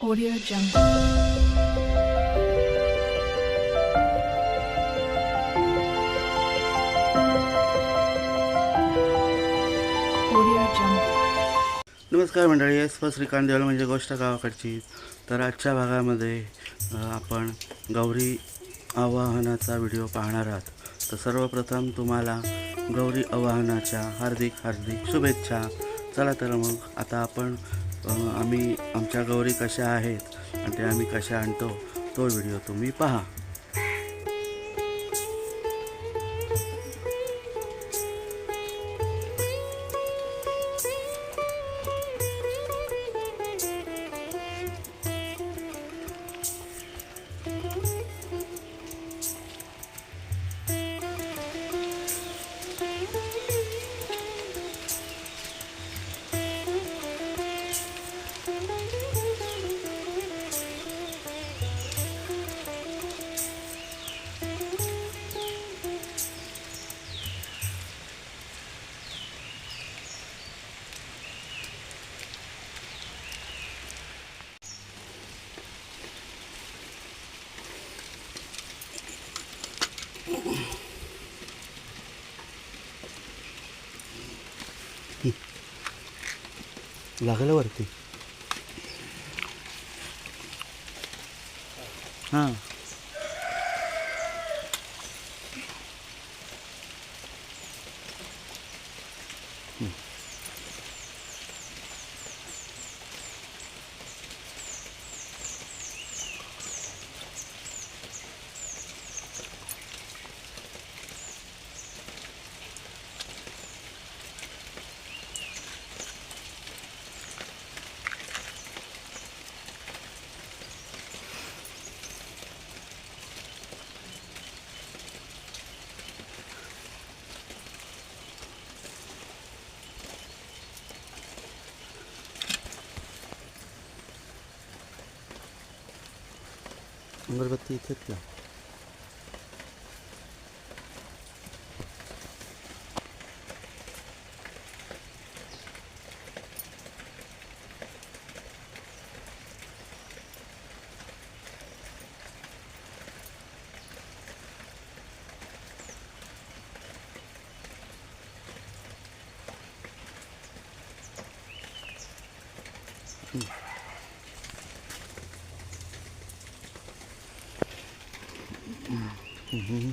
Audio Jungle. Audio Jungle. नमस्कार मंडळी S Shrikant देवळ म्हणजे गोष्ट गावाकडची तर आजच्या भागामध्ये अ, आपण गौरी आवाहनाचा व्हिडिओ पाहणार आहात तर सर्वप्रथम तुम्हाला गौरी आवाहनाच्या हार्दिक हार्दिक शुभेच्छा चला तर मग आता आपण आम्ही आमच्या गौरी कशा आहेत आणि ते आम्ही कशा आणतो तो व्हिडिओ तुम्ही पहा. लागलं वरती. हां. अगरबत्ती इथेच Mm-hmm.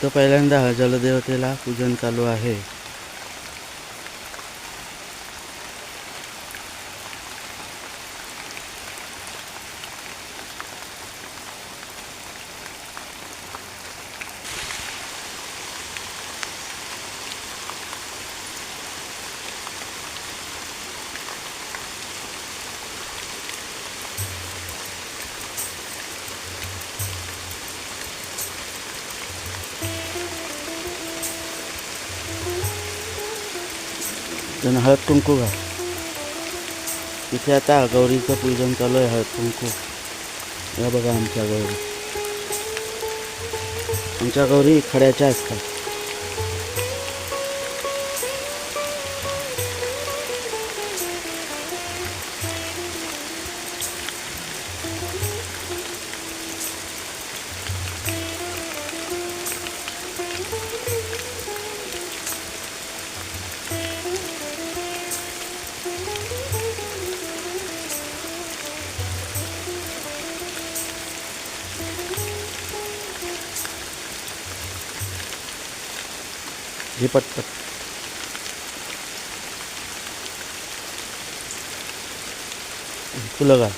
इथं पहिल्यांदा जलदेवतेला पूजन चालू आहे. त्यानं हळद कुंकू घाल. इथे आता गौरीचं पूजन चालू आहे हळद कुंकू. या बघा आमच्या गौरी. आमच्या गौरी खड्याच्या असतात. हे पटपट फुलं घाल.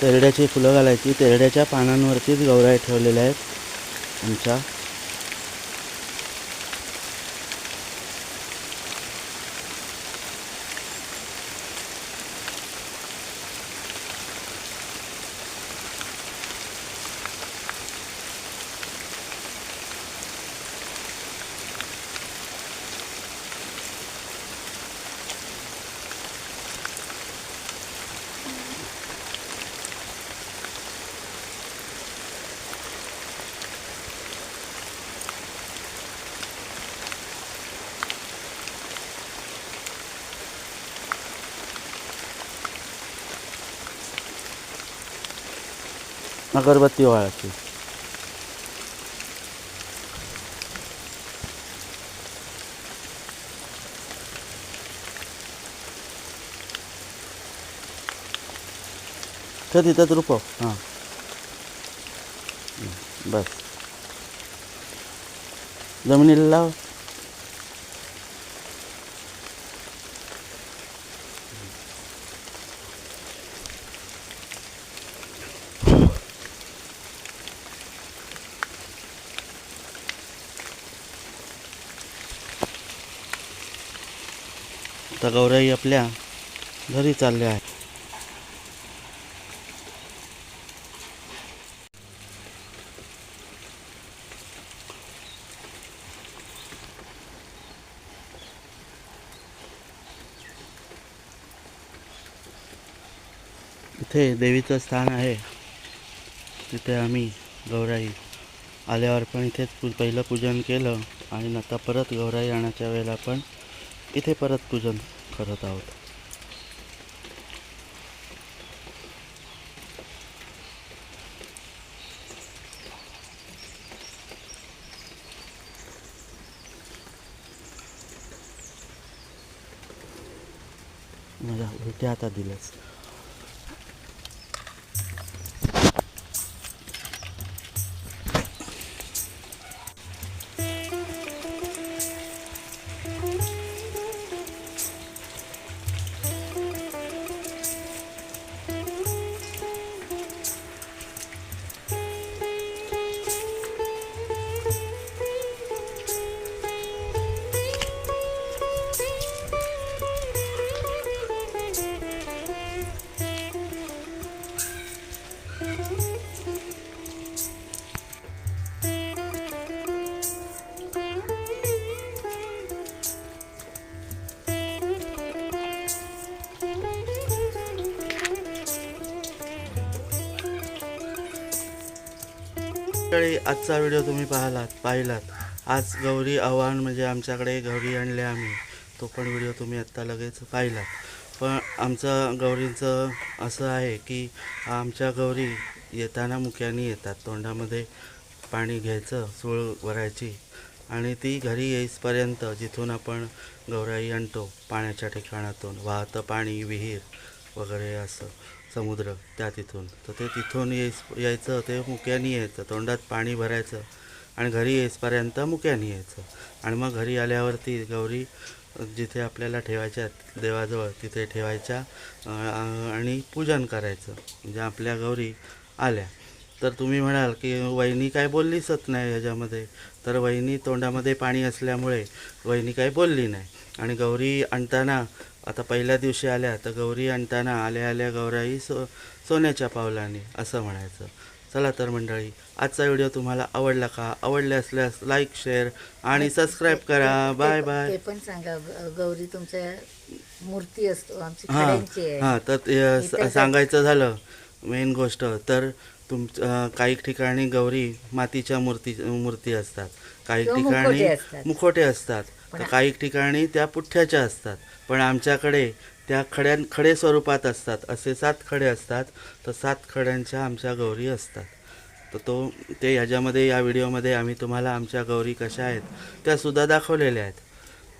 तेरड्याची फुलं घालायची. तेरड्याच्या पानांवरतीच गौराई ठेवलेल्या आहेत आमच्या. अगरबत्ती वाळायची तर तिथंच रुपव हां हं, बस जमिनीला आता गौराई आपल्या घरी चालल्या आहेत. इथे देवीचं स्थान आहे. तिथे आम्ही गौराई आल्यावर पण इथेच पु पहिलं पूजन केलं आणि नंतर परत गौराई आणायच्या वेळेला पण इथे परत पूजन करत आहोत. माझ्या उलट्या आता दिल्यास मंडळी आजचा व्हिडिओ तुम्ही पाहिलात पाहिलात. आज गौरी आव्हान म्हणजे आमच्याकडे गौरी आणले आम्ही. तो पण व्हिडिओ तुम्ही आत्ता लगेच पाहिलात. पण आमचं गौरींचं असं आहे की आमच्या गौरी येताना मुख्याने येतात. तोंडामध्ये पाणी घ्यायचं सूळ भरायची. आणि ती घरी येईसपर्यंत जिथून आपण गौराई आणतो पाण्याच्या ठिकाणातून वाहतं पाणी विहीर वगैरे असं. समुद्र त्या तिथून. तर ते तिथून येईस यायचं ते मुक्यानी यायचं. तोंडात पाणी भरायचं आणि घरी येईसपर्यंत मुक्यानी यायचं. आणि मग घरी आल्यावरती गौरी जिथे आपल्याला ठेवायच्या देवाजवळ तिथे ठेवायच्या आणि पूजन करायचं. म्हणजे आपल्या गौरी आल्या. तर तुम्ही म्हणाल की वहिनी काय बोललीच नाही ह्याच्यामध्ये तर वहिनी तोंडामध्ये पाणी असल्यामुळे वहिनी काही बोलली नाही. आणि गौरी आणताना आता पहिल्या दिवशी आल्या तर गौरी आणताना आल्या आल्या गौराई सो सोन्याच्या पावलाने असं म्हणायचं. चला तर मंडळी आजचा व्हिडिओ तुम्हाला आवडला का? आवडले असल्यास लाईक शेअर आणि सबस्क्राईब करा. बाय बाय ते पण सांगा. गौरी तुमच्या मूर्ती असतो आमची हां खड्यांची आहे. हां तर ते, सांगायचं झालं मेन गोष्ट तर तुम काही ठिकाणी गौरी मातीच्या मूर्ती मूर्ती असतात. काही किंवा ठिकाणी असतात. मुखोटे असतात. तर काही ठिकाणी त्या पुठ्ठ्याच्या असतात पण आमच्याकडे त्या खड्यां खडे स्वरूपात असतात. असे सात खडे असतात तर सात खड्यांच्या आमच्या गौरी असतात. तर तो ते ह्याच्यामध्ये या व्हिडिओमध्ये आम्ही तुम्हाला आमच्या गौरी कशा आहेत त्या सुद्धा दाखवलेल्या आहेत.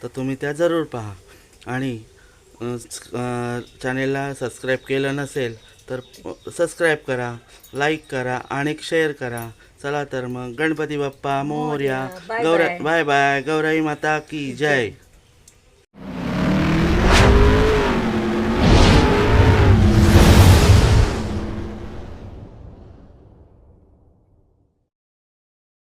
तर तुम्ही त्या जरूर पहा. आणि चॅनेलला सबस्क्राईब केलं नसेल तर सबस्क्राईब करा लाईक करा आणि शेअर करा. चला तर मग Ganpati Bappa Morya Gaura bye. Bye bye Gaurai माता की जय.